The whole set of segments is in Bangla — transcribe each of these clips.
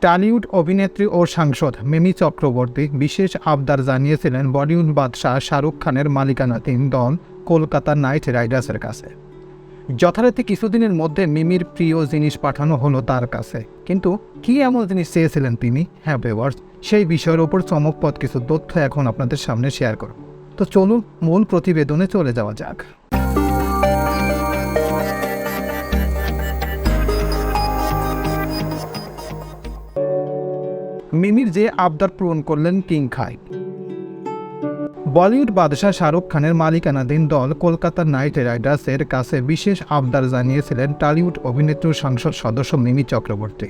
টালিউড অভিনেত্রী ও সাংসদ মিমি চক্রবর্তী বিশেষ আবদার জানিয়েছিলেন বলিউড বাদশাহ শাহরুখ খানের মালিকানাধীন দল কলকাতা নাইট রাইডার্সের কাছে। যথারীতি কিছুদিনের মধ্যে মিমির প্রিয় জিনিস পাঠানো হলো তার কাছে। কিন্তু কি এমন জিনিস চেয়েছিলেন তিনি? হ্যাঁ বেওয়ার্স সেই বিষয়ের ওপর চমকপদ কিছু তথ্য এখন আপনাদের সামনে শেয়ার করব। তো চলুন মূল প্রতিবেদনে চলে যাওয়া যাক। মিমির যে আবদার পূরণ করলেন কিং খাই। বলিউড বাদশাহ শাহরুখ খানের মালিকানাধীন দল কলকাতা নাইট রাইডার্সের কাছে বিশেষ আবদার জানিয়েছিলেন টলিউড অভিনেত্রী সংসদ সদস্য মিমি চক্রবর্তী।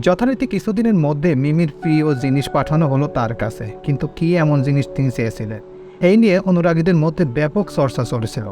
যথারীতি কিছুদিনের মধ্যে মিমির প্রিয় জিনিস পাঠানো হলো তার কাছে, কিন্তু কি এমন জিনিস তিনি চেয়েছিলেন? এই নিয়ে অনুরাগীদের মধ্যে ব্যাপক চর্চা চলেছিল।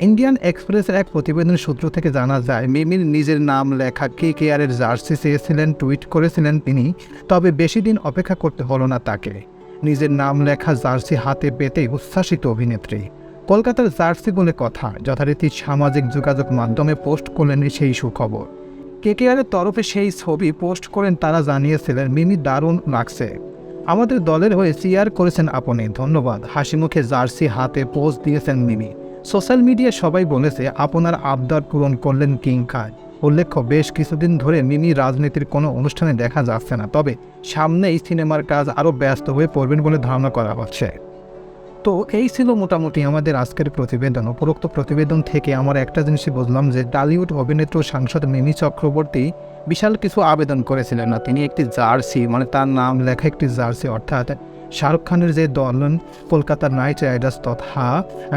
ইন্ডিয়ান এক্সপ্রেসের এক প্রতিবেদন সূত্র থেকে জানা যায়, মিমির নিজের নাম, লেখা, কে কেয়ারের জার্সি চেয়েছিলেন, টুইট করেছিলেন তিনি, তবে বেশি দিন অপেক্ষা করতে হলো না তাকে। নিজের নাম, লেখা, জার্সি হাতে পেতেই উচ্ছ্বাসিত অভিনেত্রী। কলকাতার জার্সি বলে কথা, যথারীতি সামাজিক যোগাযোগ মাধ্যমে পোস্ট করলেন সেই সুখবর। কেকেআরের তরফে সেই ছবি পোস্ট করেন তারা জানিয়েছিলেন, মিমি দারুণ লাগছে। আমাদের দলের হয়ে চিয়ার করেছেন আপনি, ধন্যবাদ। হাসি মুখে জার্সি হাতে পোস্ট দিয়েছেন মিমি। সোশ্যাল মিডিয়ায় সবাই বলেছে, আপনার আবদার পূরণ করলেন কিং খান উল্লেখ্য, বেশ কিছুদিন ধরে মিমি রাজনীতির কোনো অনুষ্ঠানে দেখা যাচ্ছে না। তবে সামনেই সিনেমার কাজ আরও ব্যস্ত হয়ে পড়বেন বলে ধারণা করা হচ্ছে। তো এই ছিল মোটামুটি আমাদের আজকের প্রতিবেদন। উপরোক্ত প্রতিবেদন থেকে আমার একটা জিনিসই বুঝলাম যে টালিউড অভিনেত্রী সাংসদ মিমি চক্রবর্তী বিশাল কিছু আবেদন করেছিলেন না। তিনি একটি জার্সি মানে তার নাম লেখা একটি জার্সি, অর্থাৎ শাহরুখ খানের যে দল, কলকাতার নাইট রাইডার্স তথা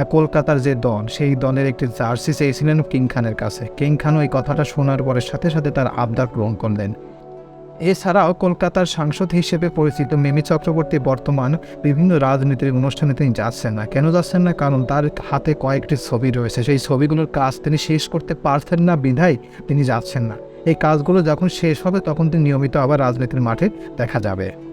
কলকাতার যে দল, সেই দলের একটি জার্সি চেয়েছিলেন কিং খানের কাছে। কিং খানও এই কথাটা শোনার পরে সাথে সাথে তার আবদার গ্রহণ করলেন। এছাড়াও কলকাতার সাংসদ হিসেবে পরিচিত মিমি চক্রবর্তী বর্তমান বিভিন্ন রাজনীতির অনুষ্ঠানে তিনি যাচ্ছেন না। কেন যাচ্ছেন না? কারণ তার হাতে কয়েকটি ছবি রয়েছে। সেই ছবিগুলোর কাজ তিনি শেষ করতে পারছেন না, বিধায় তিনি যাচ্ছেন না। এই কাজগুলো যখন শেষ হবে, তখন তিনি নিয়মিত আবার রাজনীতির মাঠে দেখা যাবে।